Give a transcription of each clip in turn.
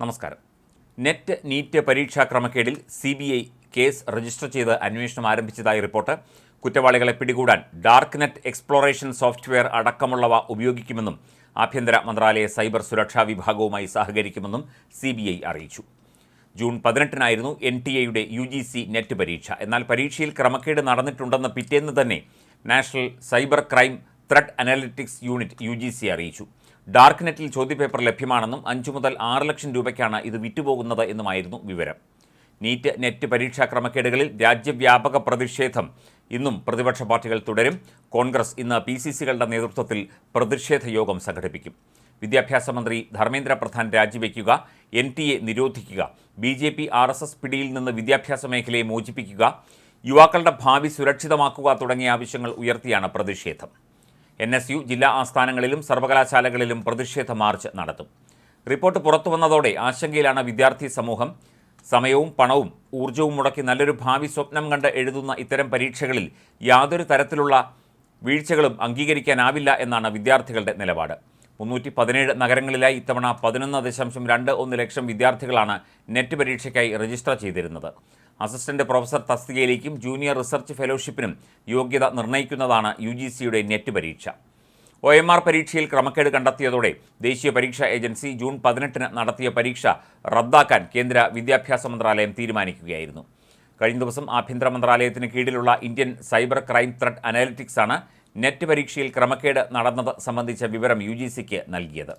നമസ്കാരം. Net NEET പരീക്ഷാ ക്രമക്കേടിൽ C B I case register ചെയ്ത് അന്വേഷണം ആരംഭിച്ചതായി റിപ്പോർട്ട്. കുറ്റവാളികളെ പിടികൂടാൻ ഡാർക്ക് നെറ്റ് എക്സ്പ്ലോറേഷൻ സോഫ്റ്റ്വെയർ അടക്കമുള്ളവ ഉപയോഗിക്കുമെന്നും ആഭ്യന്തര മന്ത്രാലയ സൈബർ സുരക്ഷാ വിഭാഗവുമായി സഹകരിക്കുമെന്നും സി ബി ഐ അറിയിച്ചു. ജൂൺ പതിനെട്ടിനായിരുന്നു എൻ ടി എയുടെ യു ജി സി നെറ്റ് പരീക്ഷ. എന്നാൽ പരീക്ഷയിൽ ക്രമക്കേട് നടന്നിട്ടുണ്ടെന്ന് പിറ്റേന്ന് തന്നെ national cyber crime thread analytics unit U G C അറിയിച്ചു. ഡാർക്ക് നെറ്റിൽ ചോദ്യപേപ്പർ ലഭ്യമാണെന്നും അഞ്ചു മുതൽ ആറ് ലക്ഷം രൂപയ്ക്കാണ് ഇത് വിറ്റുപോകുന്നത് എന്നുമായിരുന്നു വിവരം. നീറ്റ് നെറ്റ് പരീക്ഷാ ക്രമക്കേടുകളിൽ രാജ്യവ്യാപക പ്രതിഷേധം. ഇന്നും പ്രതിപക്ഷ പാർട്ടികൾ തുടരും. കോൺഗ്രസ് ഇന്ന് പി സി സികളുടെ നേതൃത്വത്തിൽ പ്രതിഷേധ യോഗം സംഘടിപ്പിക്കും. വിദ്യാഭ്യാസ മന്ത്രി ധർമ്മേന്ദ്ര പ്രധാൻ രാജിവെക്കുക N T A നിരോധിക്കുക B J P R S S പിടിയിൽ നിന്ന് വിദ്യാഭ്യാസ മേഖലയെ മോചിപ്പിക്കുക യുവാക്കളുടെ ഭാവി സുരക്ഷിതമാക്കുക തുടങ്ങിയ ആവശ്യങ്ങൾ ഉയർത്തിയാണ് പ്രതിഷേധം. എൻ എസ് യു ജില്ലാ ആസ്ഥാനങ്ങളിലും സർവകലാശാലകളിലും പ്രതിഷേധ മാർച്ച് നടത്തും. റിപ്പോർട്ട് പുറത്തുവന്നതോടെ ആശങ്കയിലാണ് വിദ്യാർത്ഥി സമൂഹം. സമയവും പണവും ഊർജവും മുടക്കി നല്ലൊരു ഭാവി സ്വപ്നം കണ്ട് എഴുതുന്ന ഇത്തരം പരീക്ഷകളിൽ യാതൊരു തരത്തിലുള്ള വീഴ്ചകളും അംഗീകരിക്കാനാവില്ല എന്നാണ് വിദ്യാർത്ഥികളുടെ നിലപാട്. മുന്നൂറ്റി പതിനേഴ് നഗരങ്ങളിലായി ഇത്തവണ പതിനൊന്ന് ദശാംശം രണ്ട് ഒന്ന് ലക്ഷം വിദ്യാർത്ഥികളാണ് നെറ്റ് പരീക്ഷയ്ക്കായി രജിസ്റ്റർ ചെയ്തിരുന്നത്. അസിസ്റ്റന്റ് പ്രൊഫസർ തസ്തികയിലേക്കും ജൂനിയർ റിസർച്ച് ഫെലോഷിപ്പിനും യോഗ്യത നിർണയിക്കുന്നതാണ് യു ജി സിയുടെ നെറ്റ് പരീക്ഷ. ഒ എം ആർ പരീക്ഷയിൽ ക്രമക്കേട് കണ്ടെത്തിയതോടെ ദേശീയ പരീക്ഷാ ഏജൻസി ജൂൺ പതിനെട്ടിന് നടത്തിയ പരീക്ഷ റദ്ദാക്കാൻ കേന്ദ്ര വിദ്യാഭ്യാസ മന്ത്രാലയം തീരുമാനിക്കുകയായിരുന്നു. കഴിഞ്ഞ ദിവസം ആഭ്യന്തര മന്ത്രാലയത്തിന് കീഴിലുള്ള Indian cyber crime thread analytics ആണ് നെറ്റ് പരീക്ഷയിൽ ക്രമക്കേട് നടന്നത് സംബന്ധിച്ച വിവരം യു നൽകിയത്.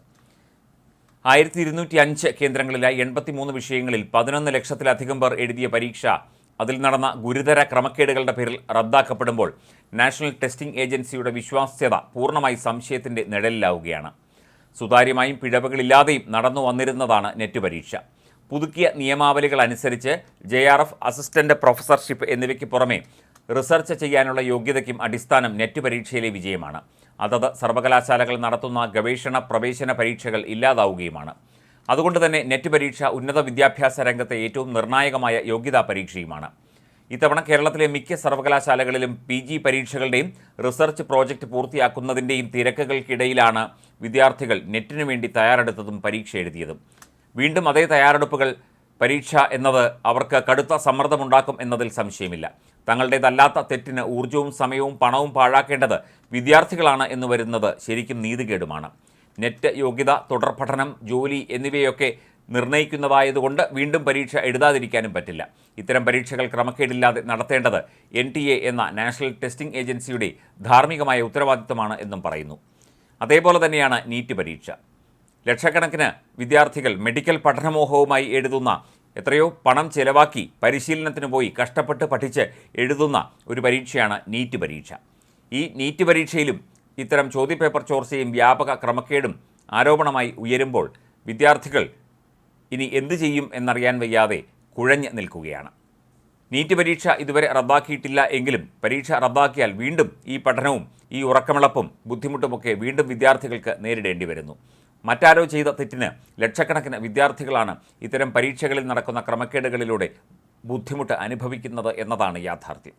ആയിരത്തി ഇരുന്നൂറ്റി അഞ്ച് കേന്ദ്രങ്ങളിലായി എൺപത്തിമൂന്ന് വിഷയങ്ങളിൽ പതിനൊന്ന് ലക്ഷത്തിലധികം പേർ എഴുതിയ പരീക്ഷ. അതിൽ നടന്ന ഗുരുതര ക്രമക്കേടുകളുടെ പേരിൽ റദ്ദാക്കപ്പെടുമ്പോൾ നാഷണൽ ടെസ്റ്റിംഗ് ഏജൻസിയുടെ വിശ്വാസ്യത പൂർണമായി സംശയത്തിന്റെ നിഴലിലാവുകയാണ്. സുതാര്യമായും പിഴവുകളില്ലാതെയും നടന്നു വന്നിരുന്നതാണ് നെറ്റ് പരീക്ഷ. പുതുക്കിയ നിയമാവലികൾ അനുസരിച്ച് J R F assistant professorship എന്നിവയ്ക്ക് പുറമെ റിസർച്ച് ചെയ്യാനുള്ള യോഗ്യതയ്ക്കും അടിസ്ഥാനം നെറ്റ് പരീക്ഷയിലെ വിജയമാണ്. അതത് സർവകലാശാലകൾ നടത്തുന്ന ഗവേഷണ പ്രവേശന പരീക്ഷകൾ ഇല്ലാതാവുകയുമാണ്. അതുകൊണ്ട് തന്നെ നെറ്റ് പരീക്ഷ ഉന്നത വിദ്യാഭ്യാസ രംഗത്തെ ഏറ്റവും നിർണായകമായ യോഗ്യതാ പരീക്ഷയുമാണ്. ഇത്തവണ കേരളത്തിലെ മിക്ക സർവകലാശാലകളിലും പി ജി പരീക്ഷകളുടെയും റിസർച്ച് പ്രോജക്റ്റ് പൂർത്തിയാക്കുന്നതിന്റെയും തിരക്കുകൾക്കിടയിലാണ് വിദ്യാർത്ഥികൾ നെറ്റിനു വേണ്ടി തയ്യാറെടുത്തതും പരീക്ഷ എഴുതിയതും. വീണ്ടും അതേ തയ്യാറെടുപ്പുകൾ പരീക്ഷ എന്നത് അവർക്ക് കടുത്ത സമ്മർദ്ദമുണ്ടാക്കും എന്നതിൽ സംശയമില്ല. തങ്ങളുടേതല്ലാത്ത തെറ്റിന് ഊർജവും സമയവും പണവും പാഴാക്കേണ്ടത് വിദ്യാർത്ഥികളാണ് എന്ന് വരുന്നത് ശരിക്കും നീതികേടുമാണ്. നെറ്റ് യോഗ്യത തുടർ പഠനം ജോലി എന്നിവയൊക്കെ നിർണയിക്കുന്നതായതുകൊണ്ട് വീണ്ടും പരീക്ഷ എഴുതാതിരിക്കാനും പറ്റില്ല. ഇത്തരം പരീക്ഷകൾ ക്രമക്കേടില്ലാതെ നടത്തേണ്ടത് എൻ ടി എ എന്ന നാഷണൽ ടെസ്റ്റിംഗ് ഏജൻസിയുടെ ധാർമ്മികമായ ഉത്തരവാദിത്തമാണ് എന്നും പറയുന്നു. അതേപോലെ തന്നെയാണ് നീറ്റ് പരീക്ഷ. ലക്ഷക്കണക്കിന് വിദ്യാർത്ഥികൾ മെഡിക്കൽ പഠനമോഹവുമായി എഴുതുന്ന എത്രയോ പണം ചിലവാക്കി പരിശീലനത്തിന് പോയി കഷ്ടപ്പെട്ട് പഠിച്ച് എഴുതുന്ന ഒരു പരീക്ഷയാണ് നീറ്റ് പരീക്ഷ. ഈ നീറ്റ് പരീക്ഷയിലും ഇത്തരം ചോദ്യപേപ്പർ ചോർച്ചയും വ്യാപക ക്രമക്കേടും ആരോപണമായി ഉയരുമ്പോൾ വിദ്യാർത്ഥികൾ ഇനി എന്തു ചെയ്യും എന്നറിയാൻ വയ്യാതെ കുഴഞ്ഞ് നിൽക്കുകയാണ്. നീറ്റ് പരീക്ഷ ഇതുവരെ റദ്ദാക്കിയിട്ടില്ല എങ്കിലും പരീക്ഷ റദ്ദാക്കിയാൽ വീണ്ടും ഈ പഠനവും ഈ ഉറക്കമിളപ്പും ബുദ്ധിമുട്ടുമൊക്കെ വീണ്ടും വിദ്യാർത്ഥികൾക്ക് നേരിടേണ്ടി വരുന്നു. മറ്റാരോ ചെയ്ത തെറ്റിന് ലക്ഷക്കണക്കിന് വിദ്യാർത്ഥികളാണ് ഇത്തരം പരീക്ഷകളിൽ നടക്കുന്ന ക്രമക്കേടുകളിലൂടെ ബുദ്ധിമുട്ട് അനുഭവിക്കുന്നത് എന്നതാണ് യാഥാർത്ഥ്യം.